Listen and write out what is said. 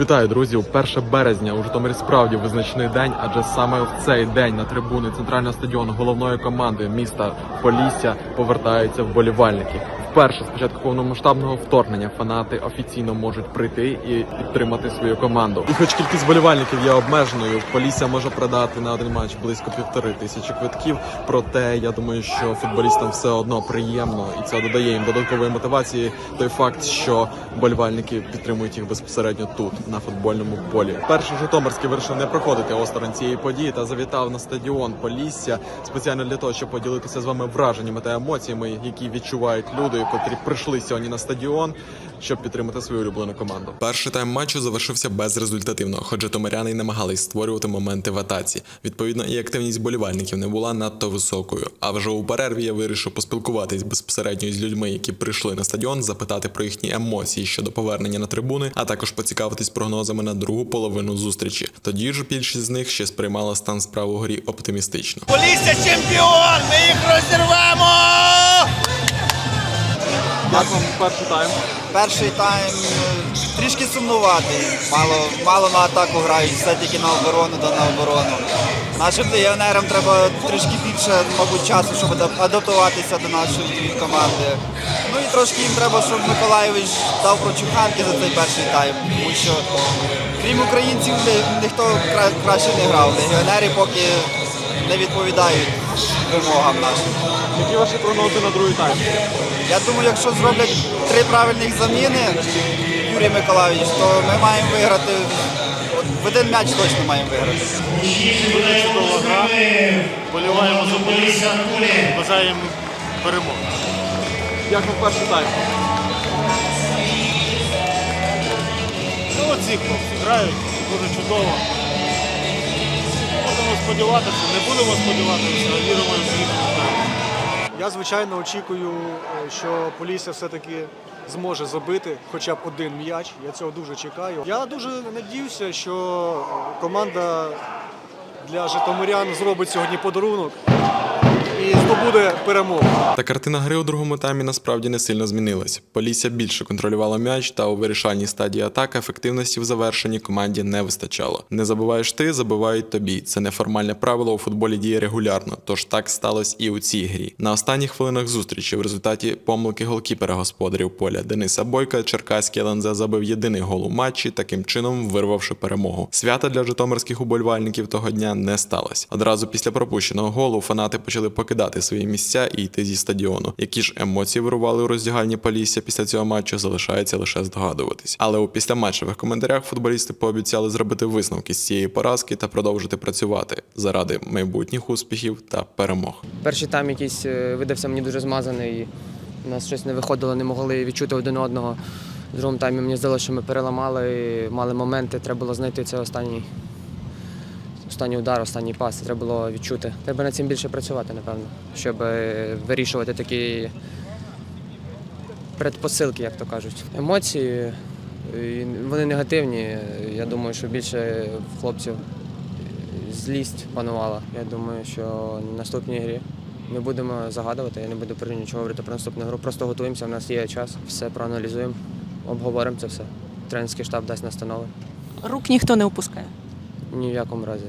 Вітаю, друзі! У 1 березня у Житомирі справді визначний день, адже саме в цей день на трибуни центрального стадіону головної команди міста Полісся повертаються вболівальники. Вперше з початку повномасштабного вторгнення фанати офіційно можуть прийти і підтримати свою команду. І хоч кількість вболівальників є обмеженою, Полісся може продати на один матч близько півтори тисячі квитків. Проте я думаю, що футболістам все одно приємно, і це додає їм додаткової мотивації. Той факт, що вболівальники підтримують їх безпосередньо тут, на футбольному полі. Перший Житомирський вирішив не проходити осторонь цієї події та завітав на стадіон Полісся спеціально для того, щоб поділитися з вами враженнями та емоціями, які відчувають люди, котрі прийшли сьогодні на стадіон, щоб підтримати свою улюблену команду. Перший тайм матчу завершився безрезультативно, хоч житомиряни й намагались створювати моменти в атаці. Відповідно, і активність болівальників не була надто високою. А вже у перерві я вирішив поспілкуватись безпосередньо з людьми, які прийшли на стадіон, запитати про їхні емоції щодо повернення на трибуни, а також поцікавитись прогнозами на другу половину зустрічі. Тоді ж більшість з них ще сприймала стан справ у грі оптимістично. Полісся чемпіон! Ми їх розірвемо! Як вам перший тайм? Перший тайм е, трішки сумнуватий. Мало, мало на атаку грають, все тільки на оборону да на оборону. Нашим легіонерам треба трішки більше, мабуть, часу, щоб адап- адаптуватися до нашої команди. Ну і трошки їм треба, щоб Миколаєвич дав прочуханки за цей перший тайм, тому що крім українців ніхто краще не грав. Легіонери поки не відповідають вимогам нашим. Які ваші прогнози на другий тайм? Я думаю, якщо зроблять три правильних заміни, Юрій Миколаївич, то ми маємо виграти. В один м'яч точно маємо виграти. Чудова гра. Боліваємо за Полісся, бажаємо перемоги. Як вам перший тайм? Ну, оці хлопці грають дуже чудово. Будемо сподіватися, не будемо сподіватися, а віримо в їх перемогу. Я звичайно очікую, е, що Полісся все-таки зможе забити хоча б один м'яч. Я цього дуже чекаю. Я дуже надіюся, що е, команда для житомирян зробить сьогодні подарунок і здобуде перемогу. Та картина гри у другому таймі насправді не сильно змінилась. Полісся більше контролювала м'яч, та у вирішальній стадії атаки ефективності в завершенні команді не вистачало. Не забуваєш ти, забивають тобі. Це неформальне правило у футболі діє регулярно, тож так сталося і у цій грі. На останніх хвилинах зустрічі в результаті помилки голкіпера господарів поля Дениса Бойка Черкаський ЛНЗ забив єдиний гол у матчі, таким чином вирвавши перемогу. Свята для житомирських уболівальників того дня не сталося. Одразу після пропущеного голу фанати почали покидати свої місця і йти зі стадіону. Які ж емоції вирували у роздягальні Полісся після цього матчу, залишається лише здогадуватись. Але у післяматчевих коментарях футболісти пообіцяли зробити висновки з цієї поразки та продовжити працювати заради майбутніх успіхів та перемог. Перший тайм якийсь е, видався мені дуже змазаний. У нас щось не виходило, не могли відчути один одного. В другому таймі мені здалося, що ми переламали, мали моменти, треба було знайти цей останній, останній удар, останній пас. Треба було відчути. Треба над цим більше працювати, напевно, щоб е, вирішувати такі предпосилки, як то кажуть. Емоції, вони негативні. Я думаю, що більше в хлопців злість панувала. Я думаю, що в наступній грі ми будемо загадувати. Я не буду про нічого говорити про наступну гру. Просто готуємося, у нас є час, все проаналізуємо, обговоримо це все. Тренерський штаб дасть настанови. Рук ніхто не опускає. Ні в якому разі.